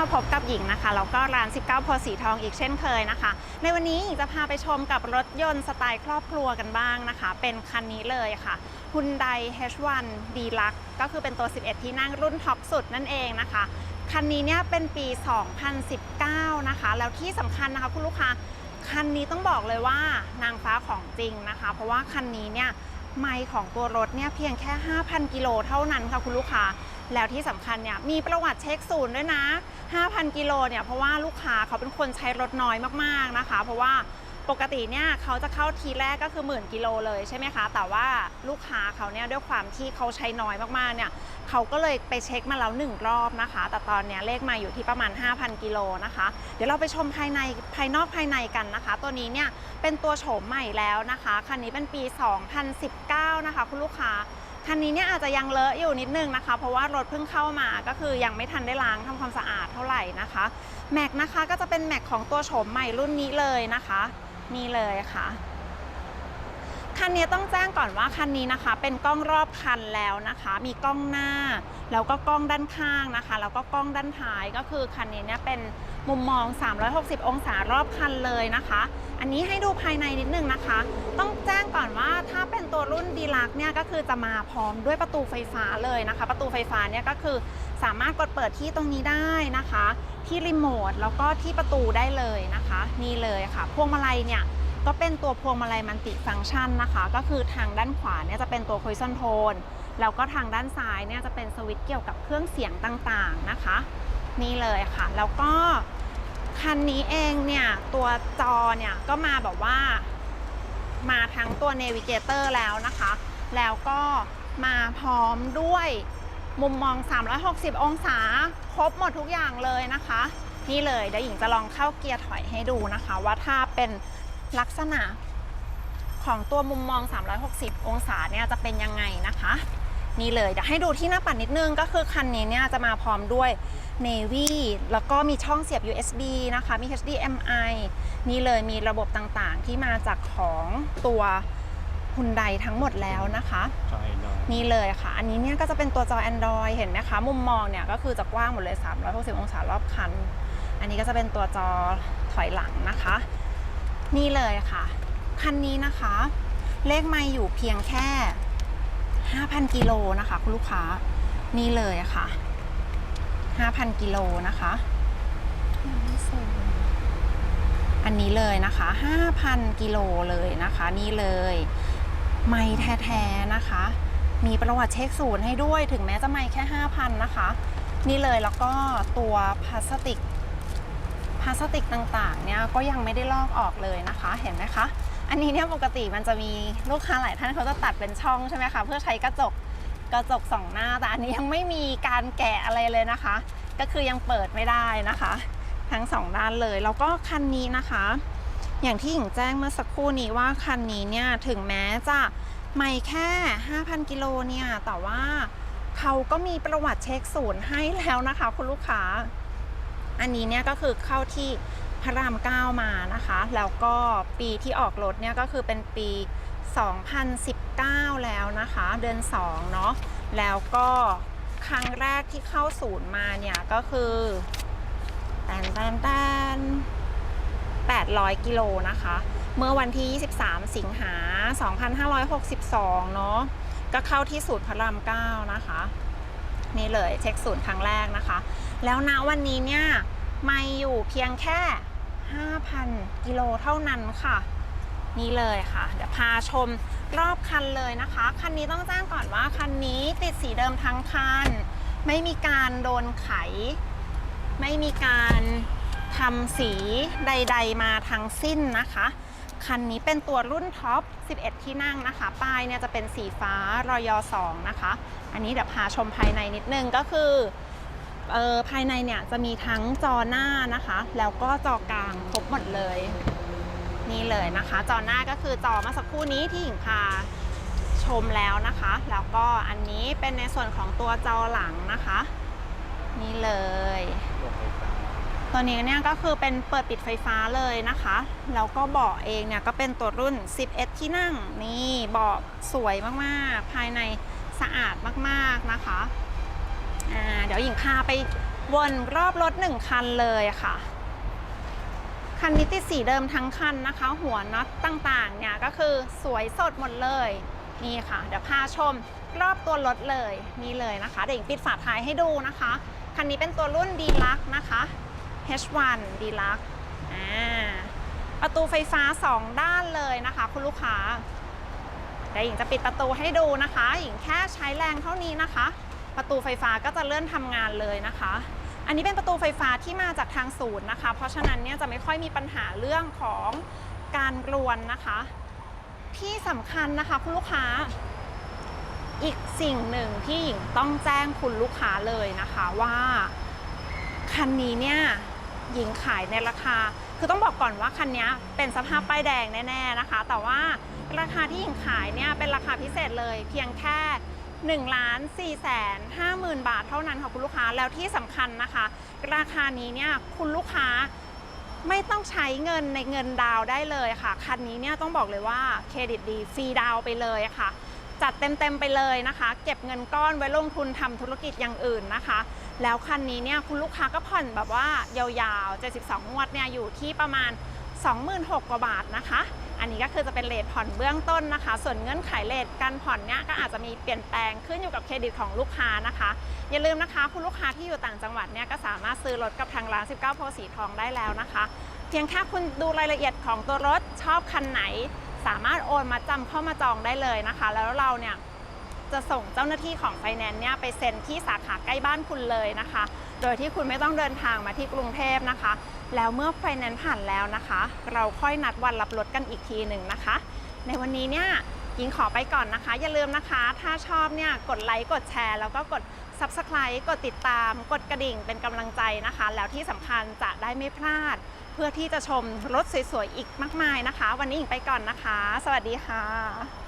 มาพบกับหญิงนะคะแล้วก็ร้าน 19พธิ์สีทองอีกเช่นเคยนะคะ ในวันนี้หญิงจะพาไปชมกับรถยนต์สไตล์ครอบครัวกันบ้างนะคะ เป็นคันนี้เลยค่ะ Hyundai H1 Deluxe ก็คือเป็นตัว 11 ที่นั่งรุ่นท็อปสุดนั่นเองนะคะ คันนี้เนี่ยเป็นปี 2019 นะคะ แล้วที่สำคัญนะคะคุณลูกค้าคันนี้ต้องบอกเลยว่านางฟ้าของจริงนะคะ เพราะว่าคันนี้เนี่ย ไมล์ของตัวรถเนี่ยเพียงแค่ 5,000 กิโลเท่านั้นค่ะคุณลูกค้า แล้วที่สำคัญเนี่ยมีประวัติเช็คศูนย์ด้วยนะ 5,000 กิโลเนี่ยเพราะว่าลูกค้าเขาเป็นคนใช้รถน้อยมากๆนะคะ เพราะว่า ปกติเนี่ยเขาจะเข้าทีแรกก็คือหมื่นกิโลเลยใช่ไหมคะ แต่ว่าลูกค้าเขาเนี่ยด้วยความที่เขาใช้น้อยมากๆเนี่ยเขาก็เลยไปเช็คมาแล้วหนึ่งรอบนะคะ แต่ตอนเนี้ยเลขมาอยู่ที่ประมาณ 5,000 กิโลนะคะ เดี๋ยวเราไปชมภายในภายนอกภายในกันนะคะ ตัวนี้เนี่ยเป็นตัวโฉมใหม่แล้วนะคะคันนี้เป็นปี 2019 นะคะ คุณลูกค้าคันนี้เนี่ยอาจจะยังเลอะอยู่นิดนึงนะคะ เพราะว่ารถเพิ่งเข้ามาก็คือยังไม่ทันได้ล้างทำความสะอาดเท่าไหร่นะคะแม็กนะคะก็จะเป็นแม็กของตัวโฉมใหม่รุ่นนี้เลยนะคะ นี่เลยค่ะ คันนี้ต้องแจ้งก่อนว่าคันนี้นะคะ เป็นกล้องรอบคันแล้วนะคะ มีกล้องหน้า แล้วก็กล้องด้านข้างนะคะ แล้วก็กล้องด้านท้ายก็คือคันนี้เนี่ยเป็นมุมมอง 360 องศารอบคันเลยนะคะ อันนี้ให้ดูภายในนิดนึงนะคะ ต้องแจ้งก่อนว่าถ้าเป็นตัวรุ่นดีลักเนี่ยก็คือจะมาพร้อมด้วยประตูไฟฟ้าเลยนะคะ ประตูไฟฟ้าเนี่ยก็คือสามารถกดเปิดที่ตรงนี้ได้นะคะ ที่รีโมทแล้วก็ที่ประตูได้เลยนะคะ นี่เลยค่ะ พวงมาลัยเนี่ย ก็เป็นตัวพวงมาลัยมันติฟังก์ชันนะคะ ก็คือทางด้านขวาเนี่ยจะเป็นตัวคุยซอนโทนแล้วก็ทางด้านซ้ายเนี่ยจะเป็นสวิตช์เกี่ยวกับเครื่องเสียงต่างๆนะคะ นี่เลยค่ะ แล้วก็คันนี้เองเนี่ยตัวจอเนี่ยก็มาแบบว่า มาทั้งตัวเนวิเกเตอร์แล้วนะคะ แล้วก็มาพร้อมด้วยมุมมอง 360 องศา ครบหมดทุกอย่างเลยนะคะ นี่เลยเดี๋ยวหญิงจะลองเข้าเกียร์ถอยให้ดูนะคะ ว่าถ้าเป็น ลักษณะของตัวมุมมอง 360 องศาเนี่ยจะเป็นยังไงนะคะ นี่เลยเดี๋ยวให้ดูที่หน้าปัดนิดนึงก็คือคันนี้เนี่ยจะมาพร้อมด้วย Navy แล้วก็มีช่องเสียบ USB นะคะ มี HDMI นี่เลยมีระบบต่างๆ ที่มาจากของตัวฮุนไดทั้งหมดแล้วนะคะจอยดอยนี่เลยค่ะ อันนี้เนี่ยก็จะเป็นตัวจอ Android เห็นไหมคะ มุมมองเนี่ยก็คือจะกว้างหมดเลย 360 องศารอบคัน อันนี้ก็จะเป็นตัวจอถอยหลังนะคะ นี่เลยค่ะ คันนี้นะคะ เลขไม่อยู่เพียงแค่ 5,000 กิโลนะคะ คุณลูกค้า นี่เลยค่ะ 5,000 กิโลนะคะอันนี้เลยนะคะ 5,000 กิโลเลยนะคะ นี่เลย ไม่แท้ๆนะคะ มีประวัติเช็คศูนย์ให้ด้วย ถึงแม้จะไม่แค่ 5,000 นะคะ นี่เลยแล้วก็ตัวพลาสติก ลาสติกต่างๆเนี่ยก็ยังไม่ได้ลอกออกเลยนะคะเห็นไหมคะ อันนี้เนี่ยปกติมันจะมีลูกค้าหลายท่านเขาจะตัดเป็นช่องใช่ไหมคะเพื่อใช้กระจกกระจกสองหน้าแต่อันนี้ยังไม่มีการแกะอะไรเลยนะคะ ก็คือยังเปิดไม่ได้นะคะ ทั้งสองด้านเลยแล้วก็คันนี้นะคะ อย่างที่หญิงแจ้งเมื่อสักครู่นี้ว่าคันนี้เนี่ยถึงแม้จะไม่แค่ 5,000 กิโลเนี่ยแต่ว่าเขาก็มีประวัติเช็คศูนย์ให้แล้วนะคะ คุณลูกค้า อันนี้เนี่ยก็คือเข้าที่พระรามเก้ามานะคะ แล้วก็ปีที่ออกรถเนี่ยก็คือเป็นปี 2019 แล้วนะคะ เดือน2เนาะแล้วก็ครั้งแรกที่เข้าศูนย์มาเนี่ยก็คือแตนแตนแตน800 กิโลนะคะ เมื่อวันที่ 23 สิงหา 2562 เนาะก็เข้าที่ศูนย์พระรามเก้านะคะ นี่เลยเช็คศูนย์ครั้งแรกนะคะ แล้วณวันนี้เนี่ยไม่อยู่เพียงแค่ 5,000 กิโลเท่านั้นค่ะ นี่เลยค่ะ เดี๋ยวพาชมรอบคันเลยนะคะ คันนี้ต้องแจ้งก่อนว่าคันนี้ติดสีเดิมทั้งคัน ไม่มีการโดนไข ไม่มีการทำสีใด ๆ มาทั้งสิ้นนะคะ คันนี้เป็นตัวรุ่นท็อป 11 ที่นั่งนะคะ ป้ายเนี่ยจะเป็นสีฟ้ารอยอ2นะคะ อันนี้เดี๋ยวพาชมภายในนิดนึงก็คือเออภายในเนี่ยจะมีทั้งจอหน้านะคะ แล้วก็จอกลางครบหมดเลย นี่เลยนะคะ จอหน้าก็คือจอเมื่อสักครู่นี้ที่หญิงพาชมแล้วนะคะ แล้วก็อันนี้เป็นในส่วนของตัวจอหลังนะคะ นี่เลย ตัวนี้เนี่ยก็คือเป็นเปิดปิดไฟฟ้าเลยนะคะ แล้วก็เบาะเองเนี่ยก็เป็นตัวรุ่น 11 ที่นั่งนี่เบาะสวยมากๆ ภายในสะอาดมากๆนะคะอ่าเดี๋ยวหญิงพาไปวนรอบรถหนึ่งคันเลยค่ะ คันนี้ติดสีเดิมทั้งคันนะคะ หัวน็อตต่างๆเนี่ยก็คือสวยสดหมดเลยนี่ค่ะ เดี๋ยวพาชมรอบตัวรถเลยนี่เลยนะคะ เดี๋ยวหญิงปิดฝาท้ายให้ดูนะคะ คันนี้เป็นตัวรุ่น d e l u x นะคะ H1 d e l u x อ่าประตูไฟฟ้า 2 ด้านเลยนะคะ คุณลูกค้าเดี๋ยวหญิงจะปิดประตูให้ดูนะคะ หญิงแค่ใช้แรงเท่านี้นะคะ ประตูไฟฟ้าก็จะเลื่อนทำงานเลยนะคะ อันนี้เป็นประตูไฟฟ้าที่มาจากทางศูนย์นะคะ เพราะฉะนั้นเนี่ยจะไม่ค่อยมีปัญหาเรื่องของการกลวนนะคะ ที่สำคัญนะคะคุณลูกค้า อีกสิ่งหนึ่งที่หญิงต้องแจ้งคุณลูกค้าเลยนะคะว่าคันนี้เนี่ย หญิงขายในราคา คือต้องบอกก่อนว่าคันนี้เป็นสภาพป้ายแดงแน่ๆนะคะ แต่ว่าราคาที่หญิงขายเนี่ยเป็นราคาพิเศษเลย เพียงแค่1ล้าน4แสน5หมื่นบาทเท่านั้นค่ะคุณลูกค้าแล้วที่สำคัญนะคะ ราคานี้เนี่ยคุณลูกค้าไม่ต้องใช้เงินในเงินดาวได้เลยค่ะ คันนี้เนี่ยต้องบอกเลยว่าเครดิตดีฟรีดาวไปเลยค่ะ จัดเต็มๆไปเลยนะคะ เก็บเงินก้อนไว้ลงทุนทำธุรกิจอย่างอื่นนะคะ แล้วคันนี้เนี่ยคุณลูกค้าก็ผ่อนแบบว่ายาวๆ 72 งวดเนี่ยอยู่ที่ประมาณ 26,000กว่าบาทนะคะ อันนี้ก็คือจะเป็นเลทผ่อนเบื้องต้นนะคะ ส่วนเงื่อนไขเลทการผ่อนเนี่ยก็อาจจะมีเปลี่ยนแปลงขึ้นอยู่กับเครดิตของลูกค้านะคะ อย่าลืมนะคะ คุณลูกค้าที่อยู่ต่างจังหวัดเนี่ยก็สามารถซื้อรถกับทางร้าน 19โพสีทองได้แล้วนะคะ เพียงแค่คุณดูรายละเอียดของตัวรถชอบคันไหน สามารถโอนมาจำเข้ามาจองได้เลยนะคะ แล้วเราเนี่ย จะส่งเจ้าหน้าที่ของไฟแนนซ์เนี่ยไปเซ็นที่สาขาใกล้บ้านคุณเลยนะคะ โดยที่คุณไม่ต้องเดินทางมาที่กรุงเทพนะคะ แล้วเมื่อไฟแนนซ์ผ่านแล้วนะคะ เราค่อยนัดวันรับรถกันอีกทีหนึ่งนะคะ ในวันนี้เนี่ยยิงขอไปก่อนนะคะ อย่าลืมนะคะ ถ้าชอบเนี่ยกดไลค์กดแชร์แล้วก็กด Subscribe กดติดตาม กดกระดิ่งเป็นกำลังใจนะคะ แล้วที่สำคัญจะได้ไม่พลาด เพื่อที่จะชมรถสวยๆอีกมากมายนะคะ วันนี้หญิงไปก่อนนะคะ สวัสดีค่ะ